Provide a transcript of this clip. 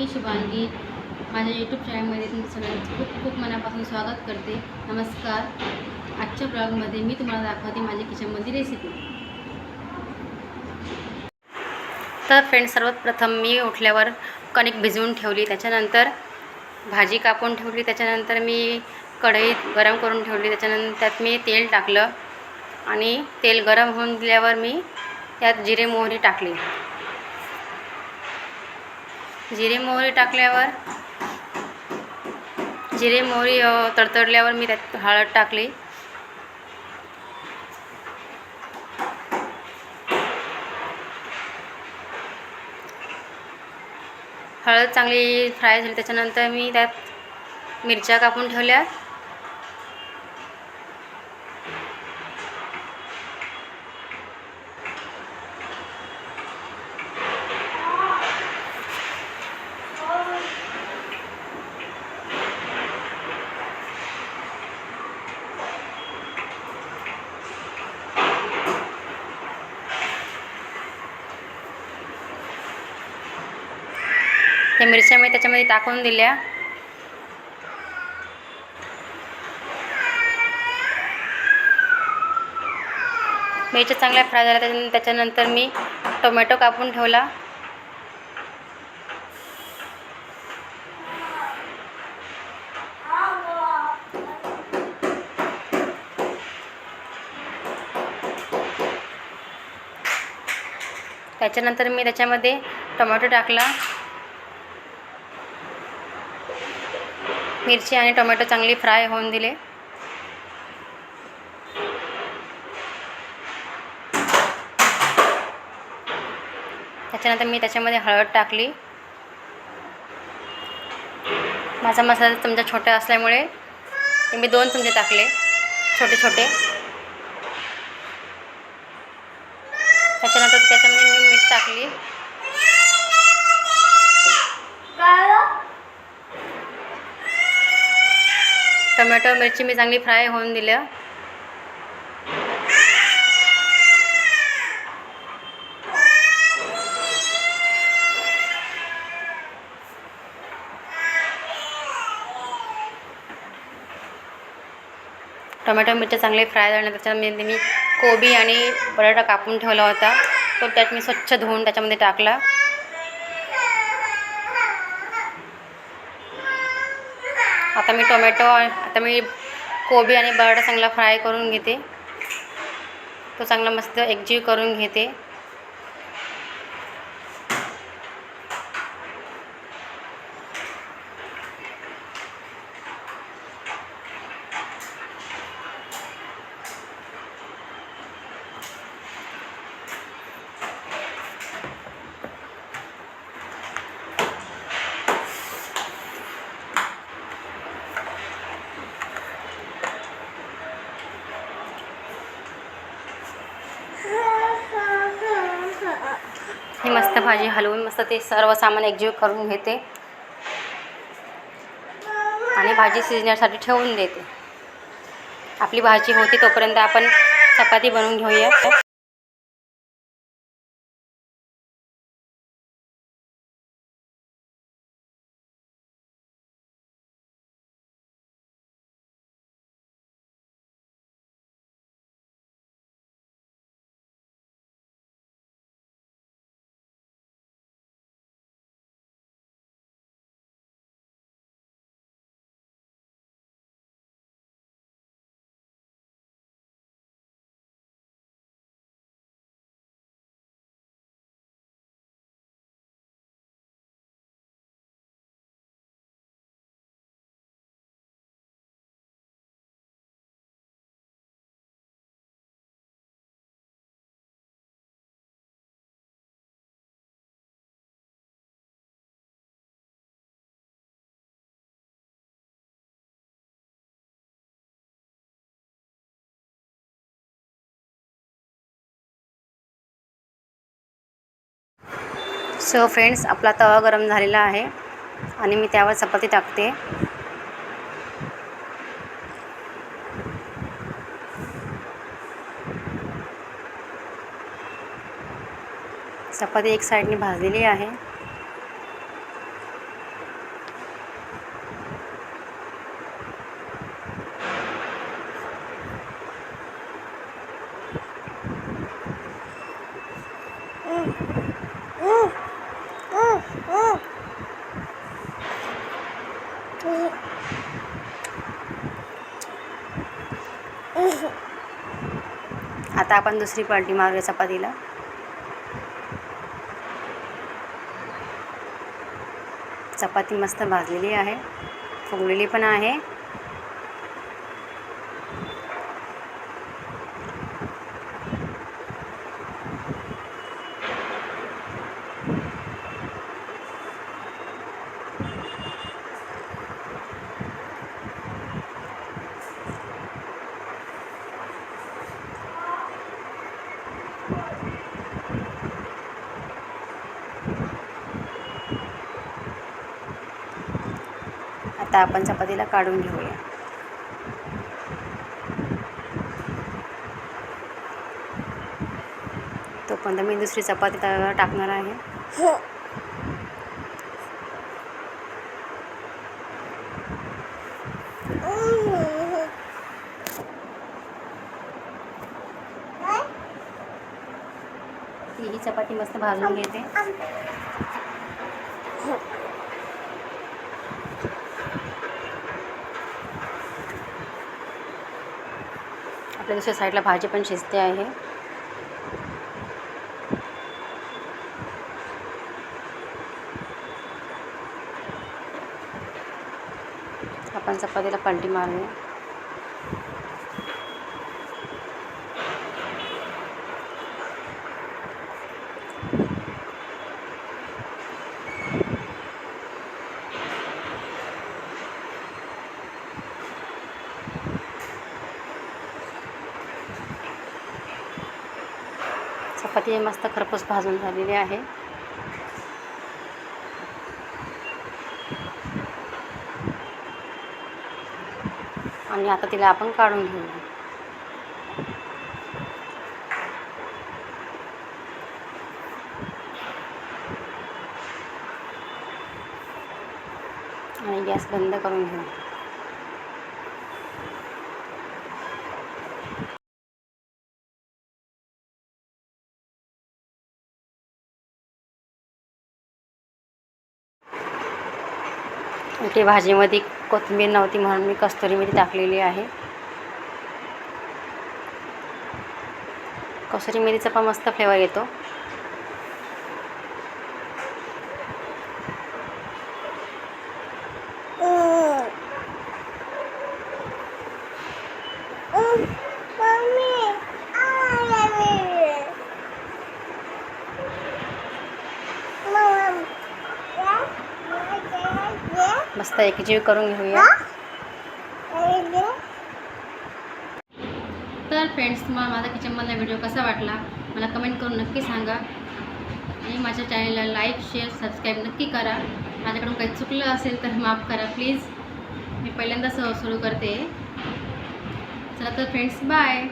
मी शुभांगी माझ्या यूट्यूब चॅनलमध्ये तुमचं सगळ्यांचं खूप खूप मनापासून स्वागत करते. नमस्कार. आजच्या ब्लॉगमध्ये मी तुम्हाला दाखवते माझ्या किचनमधली रेसिपी तर फ्रेंड सर्वात प्रथम मी उठल्यावर कणिक भिजवून ठेवली. त्याच्यानंतर भाजी कापून ठेवली. त्याच्यानंतर मी कढईत गरम करून ठेवली. त्याच्यानंतर त्यात मी तेल टाकलं आणि तेल गरम होऊन दिल्यावर मी त्यात जिरे मोहरी टाकली. जिरे मोहरी टाकल्यावर जिरे मोहरी तडतडल्यावर मी त्यात हळद टाकली. हळद चांगली फ्राय झाली त्याच्यानंतर मी त्यात मिरच्या कापून ठेवल्या मिरच्या मी त्याच्यामध्ये टाकून दिल्या. मिरच्या चांगल्या फ्राय झाल्या त्याच्यान- त्याच्यानंतर मी टोमॅटो कापून ठेवला. त्याच्यानंतर मी त्याच्यामध्ये टोमॅटो टाकला. मिरची आणि टोमॅटो चांगली फ्राय होऊन दिले. त्याच्यानंतर मी त्याच्यामध्ये हळद टाकली. माझा मसाला चमचा छोटा असल्यामुळे ते मी दोन चमचे टाकले छोटे छोटे. त्याच्यानंतर त्याच्यामध्ये मी मीठ टाकली. टोमॅटो मिरची मी चांगली फ्राय होऊन दिलं टोमॅटो मिरच्या चांगले फ्राय झाल्यानंतर त्याच्यामध्ये मी कोबी आणि बटाटा कापून ठेवला होता. तो त्यात मी स्वच्छ धुवून त्याच्यामध्ये टाकला. आता मी टोमॅटो आता मी कोबी आणि बटाटा चांगला फ्राय करून घेते. तो चांगला मस्त एकजीव करून घेते. मस्त भाजी हलवून मस्त ते सर्व सामान एकजीव करून घेते. आणि भाजी शिजण्यासाठी ठेवून देते. आपली भाजी होती तोपर्यंत आपण चपाती बनवून घेऊया. सो फ्रेंड्स आपला तवा गरम झालेला आहे आणि मी त्यावर चपाती टाकते. चपाती एक साईडने भाजलेली आहे. आता आपण दुसरी पार्टी मारूया चपातीला. चपाती मस्त भाजलेली आहे. फुगलेली पण आहे. आता आपण चपातीला काढून घेऊया. तोपर्यंत मी दुसरी चपाती तव्यावर टाकणार आहे. ही. चपाती मस्त भाजून घेते. इकडे दुसऱ्या साईडला भाजी पण शिजते आहे. आपण चपातीला पलटी मारूया. चपाती मस्त खरपूस भाजून झालेली आहे. आणि आता तिला आपण काढून घेऊया आणि गॅस बंद करून घेऊ. इथे भाजीमध्ये कोथिंबीर नव्हती म्हणून मी कस्तुरी मेथी टाकलेली आहे. कसुरी मेथीचा पण मस्त फ्लेवर येतो. मस्त एकजीव करून घेऊया. तर फ्रेंड्स तुम्हाला माझा किचनमधला व्हिडिओ कसा वाटला? मला कमेंट करून नक्की सांगा. आणि माझ्या चॅनलला लाईक शेअर सबस्क्राईब नक्की करा. माझ्याकडून काही चुकलं असेल तर माफ करा प्लीज मी पहिल्यांदाच सुरू करते. चला तर फ्रेंड्स बाय